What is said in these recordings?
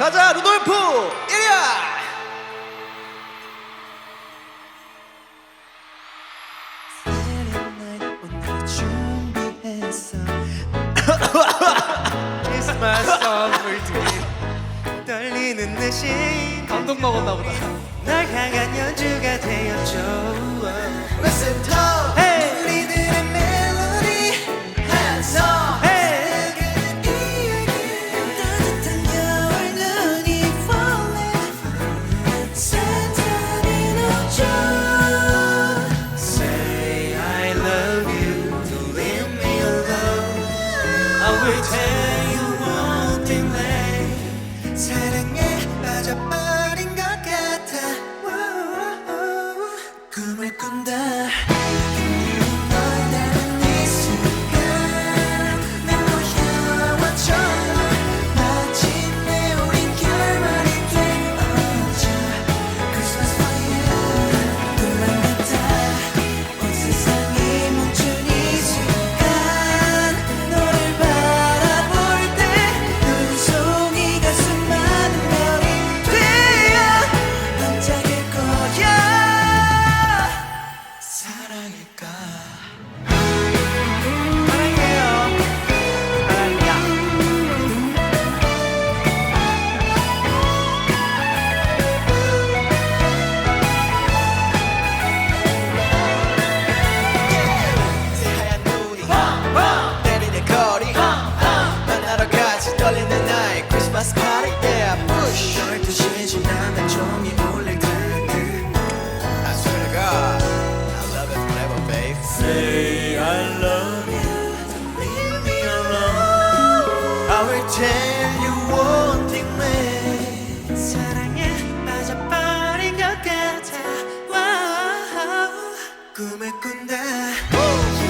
가자 루돌프 1위야 떨리는 내 시. 감동 먹었나 보다. 날 향한 연주가 되었죠. pretend 떨리는 나의 크리스마스 파티 Yeah, push 12시 babe. Say I love you. Leave me alone. I will tell you one thing, babe. 사랑에 빠져버린 것 같아. Wow. 꿈을 꾼다. Oh.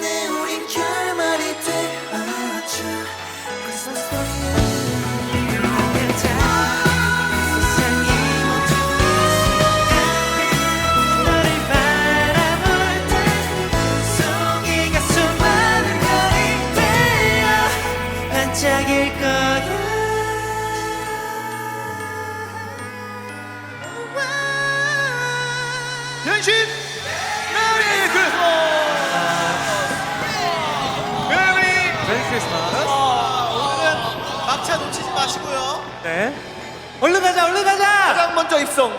변신 메리 크리스마스. 메리 메리 크리스마스. 아, 오늘은 막차 놓치지 마시고요. 네. 얼른 가자 얼른 가자! 가장 먼저 입성.